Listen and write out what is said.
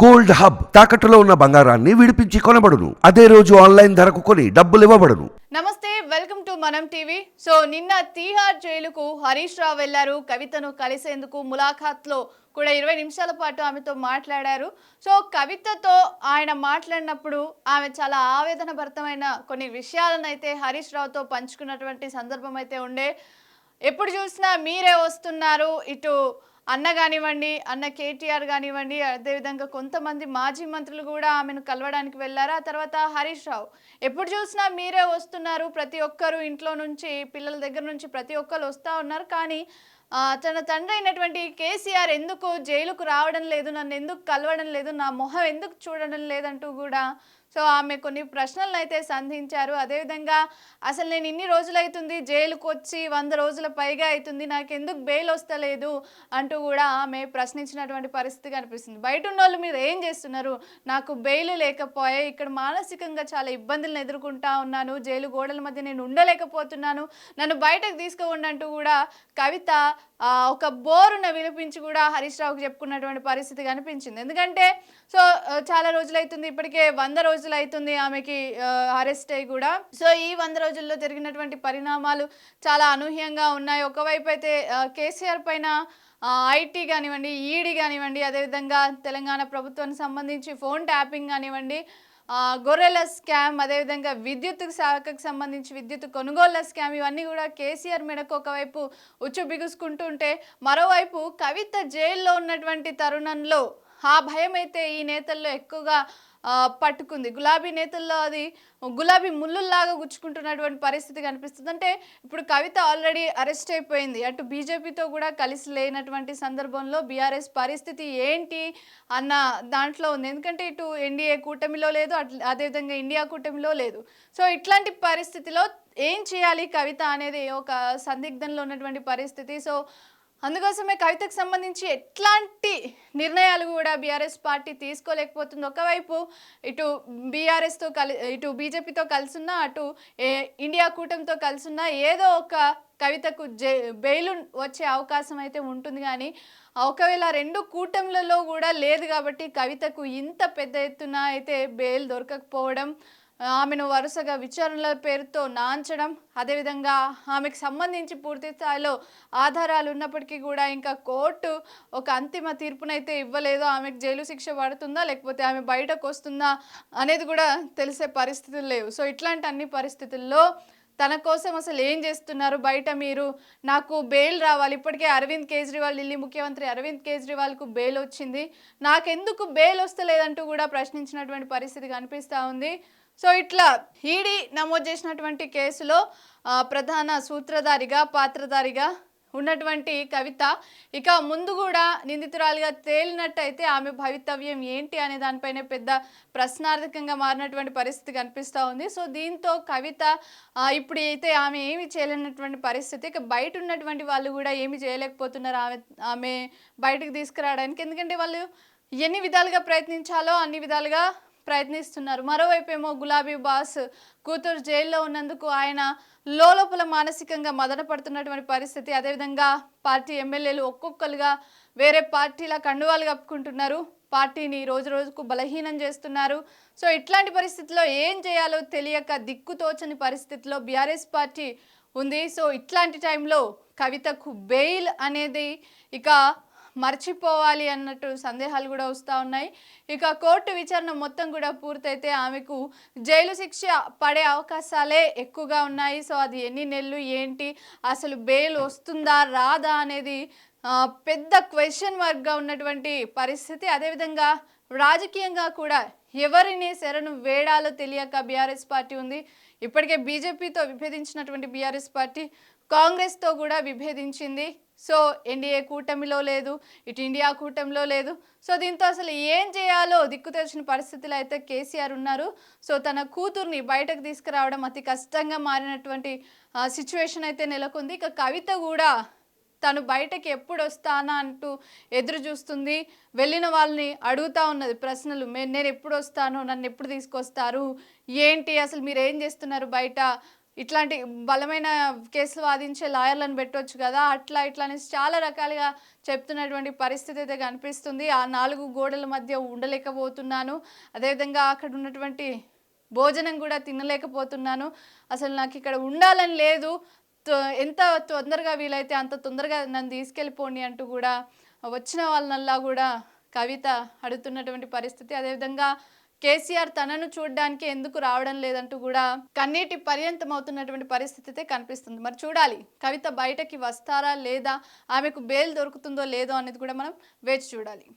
Gold hub తాకట్టులో ఉన్న బంగారాన్ని విడిపించి కొనబడును. అదే రోజు ఆన్లైన్ ధరకు కొని డబ్బులు ఇవ్వబడును. నమస్తే welcome to Manam TV. So నిన్న తీహార్ జైలుకు హరీష్ రావు వెళ్ళారు కవితను కలిసేందుకు ములాఖాత్లో కూడా ఇరవై నిమిషాల పాటు ఆమెతో మాట్లాడారు. సో కవితతో ఆయన మాట్లాడినప్పుడు ఆమె చాలా ఆవేదనభరితమైన కొన్ని విషయాలను అయితే హరీష్ రావుతో పంచుకున్నటువంటి సందర్భం అయితే ఉండే. ఎప్పుడు చూసినా మీరే వస్తున్నారు. ఇటు అన్న కానివ్వండి అన్న కేటీఆర్ కానివ్వండి అదేవిధంగా కొంతమంది మాజీ మంత్రులు కూడా ఆమెను కలవడానికి వెళ్ళారు. ఆ తర్వాత హరీష్ రావు. ఎప్పుడు చూసినా మీరే వస్తున్నారు. ప్రతి ఒక్కరు ఇంట్లో నుంచి పిల్లల దగ్గర నుంచి ప్రతి ఒక్కరు వస్తూ ఉన్నారు. కానీ తన తండ్రి అయినటువంటి కేసీఆర్ ఎందుకు జైలుకు రావడం లేదు? నన్ను ఎందుకు కలవడం లేదు? నా మొహం ఎందుకు చూడడం లేదంటూ కూడా సో ఆమె కొన్ని ప్రశ్నలను అయితే సంధించారు. అదేవిధంగా అసలు నేను ఇన్ని రోజులు అవుతుంది జైలుకు వచ్చి వంద రోజుల పైగా అవుతుంది నాకు ఎందుకు బెయిల్ వస్తలేదు అంటూ కూడా ఆమె ప్రశ్నించినటువంటి పరిస్థితి కనిపిస్తుంది. బయట ఉన్న వాళ్ళు మీరు ఏం చేస్తున్నారు? నాకు బెయిల్ లేకపోయా ఇక్కడ మానసికంగా చాలా ఇబ్బందులను ఎదుర్కొంటా ఉన్నాను. జైలు గోడల మధ్య నేను ఉండలేకపోతున్నాను. నన్ను బయటకు తీసుకోండి అంటూ కూడా కవిత ఒక బోరున వినిపించి కూడా హరీష్ రావుకి చెప్పుకున్నటువంటి పరిస్థితి కనిపించింది. ఎందుకంటే సో చాలా రోజులు అవుతుంది ఇప్పటికే వంద రోజులు అవుతుంది ఆమెకి అరెస్ట్ అయ్యి కూడా. సో ఈ వంద రోజుల్లో జరిగినటువంటి పరిణామాలు చాలా అనూహ్యంగా ఉన్నాయి. ఒకవైపు అయితే కేసీఆర్ పైన ఐటీ కానివ్వండి ఈడీ కానివ్వండి అదేవిధంగా తెలంగాణ ప్రభుత్వానికి సంబంధించి ఫోన్ ట్యాపింగ్ కానివ్వండి గొర్రెల స్కామ్ అదేవిధంగా విద్యుత్ శాఖకు సంబంధించి విద్యుత్ కొనుగోళ్ళ స్కామ్ ఇవన్నీ కూడా కేసీఆర్ మెడకు ఒకవైపు ఉచ్చు బిగుసుకుంటుంటే మరోవైపు కవిత జైల్లో ఉన్నటువంటి తరుణంలో ఆ భయం అయితే ఈ నేతల్లో ఎక్కువగా పట్టుకుంది. గులాబీ నేతల్లో అది గులాబీ ముళ్ళుల్లాగా గుచ్చుకుంటున్నటువంటి పరిస్థితి కనిపిస్తుంది. అంటే ఇప్పుడు కవిత ఆల్రెడీ అరెస్ట్ అయిపోయింది. అటు బీజేపీతో కూడా కలిసి లేనటువంటి సందర్భంలో బీఆర్ఎస్ పరిస్థితి ఏంటి అన్న దాంట్లో ఉంది. ఎందుకంటే ఇటు ఎన్డీఏ కూటమిలో లేదు అట్ల అదేవిధంగా ఇండియా కూటమిలో లేదు. సో ఇట్లాంటి పరిస్థితిలో ఏం చేయాలి కవిత అనేది ఒక సందిగ్ధంలో ఉన్నటువంటి పరిస్థితి. సో అందుకోసమే కవితకు సంబంధించి ఎట్లాంటి నిర్ణయాలు కూడా బీఆర్ఎస్ పార్టీ తీసుకోలేకపోతుంది. ఒకవైపు ఇటు బీఆర్ఎస్తో కలి ఇటు బీజేపీతో కలిసున్నా అటు ఏ- ఇండియా కూటమితో కలిసున్నా ఏదో ఒక కవితకు జై బెయిలు వచ్చే అవకాశం అయితే ఉంటుంది కానీ ఒకవేళ రెండు కూటములలో కూడా లేదు కాబట్టి కవితకు ఇంత పెద్ద ఎత్తున అయితే బెయిల్ దొరకకపోవడం ఆమెను వరుసగా విచారణల పేరుతో నాంచడం అదేవిధంగా ఆమెకు సంబంధించి పూర్తి స్థాయిలో ఆధారాలు ఉన్నప్పటికీ కూడా ఇంకా కోర్టు ఒక అంతిమ తీర్పునైతే ఇవ్వలేదు. ఆమెకు జైలు శిక్ష పడుతుందా లేకపోతే ఆమె బయటకు వస్తుందా అనేది కూడా తెలిసే పరిస్థితులు లేవు. సో ఇట్లాంటి అన్ని పరిస్థితుల్లో తన కోసం అసలు ఏం చేస్తున్నారు? బయట మీరు నాకు బెయిల్ రావాలి. ఇప్పటికే అరవింద్ కేజ్రీవాల్ ఢిల్లీ ముఖ్యమంత్రి అరవింద్ కేజ్రీవాల్కు బెయిల్ వచ్చింది. నాకెందుకు బెయిల్ వస్తలేదంటూ కూడా ప్రశ్నించినటువంటి పరిస్థితి కనిపిస్తూ ఉంది. సో ఇట్లా ఈడీ నమోదు చేసినటువంటి కేసులో ప్రధాన సూత్రధారిగా పాత్రధారిగా ఉన్నటువంటి కవిత ఇక ముందు కూడా నిందితురాలిగా తేలినట్టయితే ఆమె భవితవ్యం ఏంటి అనే దానిపైన పెద్ద ప్రశ్నార్థకంగా మారినటువంటి పరిస్థితి కనిపిస్తూ ఉంది. సో దీంతో కవిత ఇప్పుడు అయితే ఆమె ఏమి చేయలేనటువంటి పరిస్థితి ఇక బయట ఉన్నటువంటి వాళ్ళు కూడా ఏమి చేయలేకపోతున్నారు ఆమె ఆమె బయటకు తీసుకురావడానికి. ఎందుకంటే వాళ్ళు ఎన్ని విధాలుగా ప్రయత్నించాలో అన్ని విధాలుగా ప్రయత్నిస్తున్నారు. మరోవైపు ఏమో గులాబీ బాస్ కూతురు జైల్లో ఉన్నందుకు ఆయన లోపల మానసికంగా మదన పడుతున్నటువంటి పరిస్థితి. అదేవిధంగా పార్టీ ఎమ్మెల్యేలు ఒక్కొక్కరుగా వేరే పార్టీల కండువాలు కప్పుకుంటున్నారు. పార్టీని రోజు రోజుకు బలహీనం చేస్తున్నారు. సో ఇట్లాంటి పరిస్థితిలో ఏం చేయాలో తెలియక దిక్కుతోచని పరిస్థితిలో బీఆర్ఎస్ పార్టీ ఉంది. సో ఇట్లాంటి టైంలో కవితకు బెయిల్ అనేది ఇక మర్చిపోవాలి అన్నట్టు సందేహాలు కూడా వస్తూ ఉన్నాయి. ఇక కోర్టు విచారణ మొత్తం కూడా పూర్తయితే ఆమెకు జైలు శిక్ష పడే అవకాశాలే ఎక్కువగా ఉన్నాయి. సో అది ఎన్ని నెలలు ఏంటి అసలు బెయిల్ వస్తుందా రాదా అనేది పెద్ద క్వశ్చన్ మార్క్గా ఉన్నటువంటి పరిస్థితి. అదేవిధంగా రాజకీయంగా కూడా ఎవరిని శరణు వేడాలో తెలియక బీఆర్ఎస్ పార్టీ ఉంది. ఇప్పటికే బీజేపీతో విభేదించినటువంటి బీఆర్ఎస్ పార్టీ కాంగ్రెస్తో కూడా విభేదించింది. సో ఎన్డీఏ కూటమిలో లేదు ఇటు ఇండియా కూటమిలో లేదు. సో దీంతో అసలు ఏం చేయాలో దిక్కు తెలిసిన పరిస్థితులు అయితే కేసీఆర్ ఉన్నారు. సో తన కూతుర్ని బయటకు తీసుకురావడం అతి కష్టంగా మారినటువంటి సిచ్యువేషన్ అయితే నెలకొంది. ఇక కవిత కూడా తను బయటకి ఎప్పుడు వస్తానా అంటూ ఎదురు చూస్తుంది. వెళ్ళిన వాళ్ళని అడుగుతా ఉన్నది ప్రశ్నలు. నేను ఎప్పుడు వస్తాను నన్ను ఎప్పుడు తీసుకొస్తారు? ఏంటి? అసలు మీరు ఏం చేస్తున్నారు బయట? ఇట్లాంటి బలమైన కేసులు వాదించే లాయర్లను పెట్టవచ్చు కదా అట్లా ఇట్లా అనేసి చాలా రకాలుగా చెప్తున్నటువంటి పరిస్థితి అయితే కనిపిస్తుంది. ఆ నాలుగు గోడల మధ్య ఉండలేకపోతున్నాను. అదేవిధంగా అక్కడ ఉన్నటువంటి భోజనం కూడా తినలేకపోతున్నాను. అసలు నాకు ఇక్కడ ఉండాలని లేదు. ఎంత తొందరగా వీలైతే అంత తొందరగా నన్ను తీసుకెళ్ళిపోండి అంటూ కూడా వచ్చిన వాళ్ళనల్లా కూడా కవిత అడుగుతున్నటువంటి పరిస్థితి. అదేవిధంగా కేసీఆర్ తనను చూడడానికి ఎందుకు రావడం లేదంటూ కూడా కన్నీటి పర్యంతం అవుతున్నటువంటి పరిస్థితి అయితే కనిపిస్తుంది. మరి చూడాలి కవిత బయటకి వస్తారా లేదా? ఆమెకు బెయిల్ దొరుకుతుందో లేదో అనేది కూడా మనం వేచి చూడాలి.